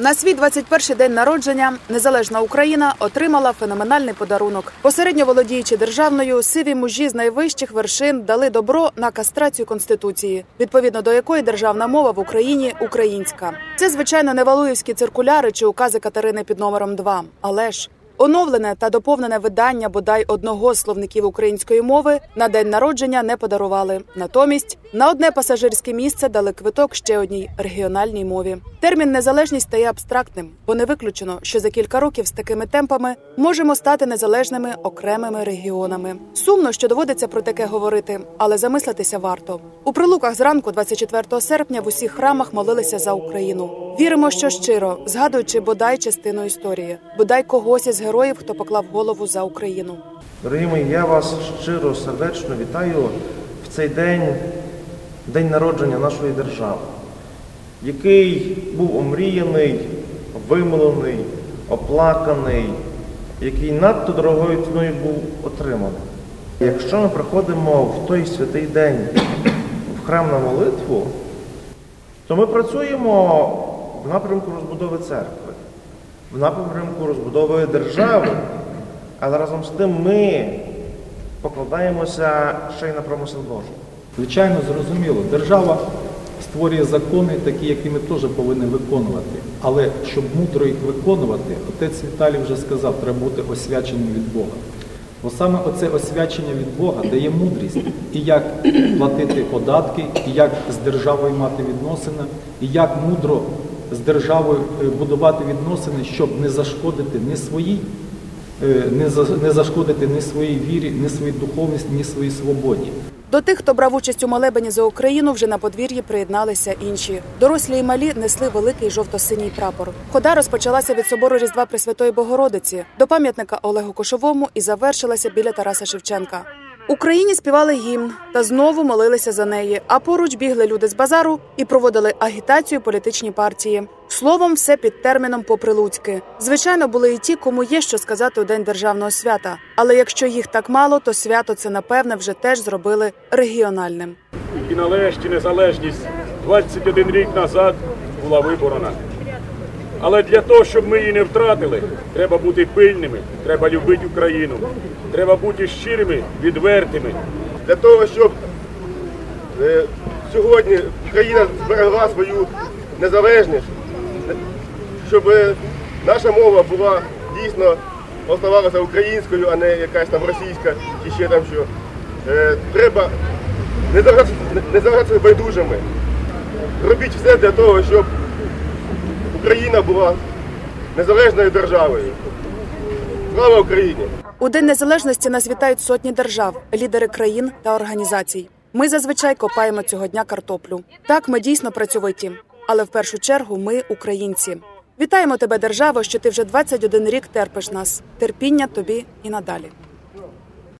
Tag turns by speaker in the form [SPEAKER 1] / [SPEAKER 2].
[SPEAKER 1] На свій 21-й день народження незалежна Україна отримала феноменальний подарунок. Посередньо володіючи державною, сиві мужі з найвищих вершин дали добро на кастрацію конституції, відповідно до якої державна мова в Україні українська. Це звичайно не валуївські циркуляри чи укази Катерини під номером 2, але ж. Оновлене та доповнене видання бодай одного з словників української мови на день народження не подарували. Натомість на одне пасажирське місце дали квиток ще одній регіональній мові. Термін незалежність стає абстрактним, бо не виключено, що за кілька років з такими темпами можемо стати незалежними окремими регіонами. Сумно, що доводиться про таке говорити, але замислитися варто. У прилуках зранку, 24 серпня, в усіх храмах молилися за Україну. Віримо, що щиро, згадуючи бодай частину історії, бодай когось із героїв, хто поклав голову за Україну.
[SPEAKER 2] Дорогі мої, я вас щиро, сердечно вітаю в цей день, день народження нашої держави, який був омріяний, вимолений, оплаканий, який надто дорогою ціною був отриманий. Якщо ми приходимо в той святий день в храм на молитву, то ми працюємо в напрямку розбудови церкви, в напрямку розбудови держави. Але разом з тим ми покладаємося ще й на промисел Божий.
[SPEAKER 3] Звичайно, зрозуміло, держава створює закони, такі, які ми теж повинні виконувати. Але щоб мудро їх виконувати, отець Віталій вже сказав, треба бути освяченим від Бога. Бо саме оце освячення від Бога дає мудрість, і як платити податки, і як з державою мати відносини, і як мудро з державою е, будувати відносини, щоб не зашкодити ні своїй е, не за- не зашкодити ні своїй вірі, ні своїй духовності, ні своїй свободі.
[SPEAKER 1] До тих, хто брав участь у молебені за Україну, вже на подвір'ї приєдналися інші. Дорослі і малі несли великий жовто-синій прапор. Хода розпочалася від собору Різдва Пресвятої Богородиці до пам'ятника Олегу Кошовому і завершилася біля Тараса Шевченка. Україні співали гімн та знову молилися за неї. А поруч бігли люди з базару і проводили агітацію політичні партії. Словом, все під терміном поприлуцьки. Звичайно, були і ті, кому є що сказати у день державного свята. Але якщо їх так мало, то свято це напевне вже теж зробили регіональним.
[SPEAKER 4] і нарешті незалежність 21 рік назад була виборона. Але для того, щоб ми її не втратили, треба бути пильними, треба любити Україну, треба бути щирими, відвертими.
[SPEAKER 5] для того, щоб е, сьогодні Україна зберегла свою незалежність, щоб е, наша мова була дійсно оставалася українською, а не якась там російська чи ще там що. Е, треба не залишатися байдужими. Робіть все для того, щоб Україна була незалежною державою. Слава Україні!
[SPEAKER 1] У День Незалежності нас вітають сотні держав, лідери країн та організацій. Ми зазвичай копаємо цього дня картоплю. Так, ми дійсно працьовиті, але в першу чергу ми українці. Вітаємо тебе, державо, що ти вже 21 рік терпиш нас. Терпіння тобі і надалі.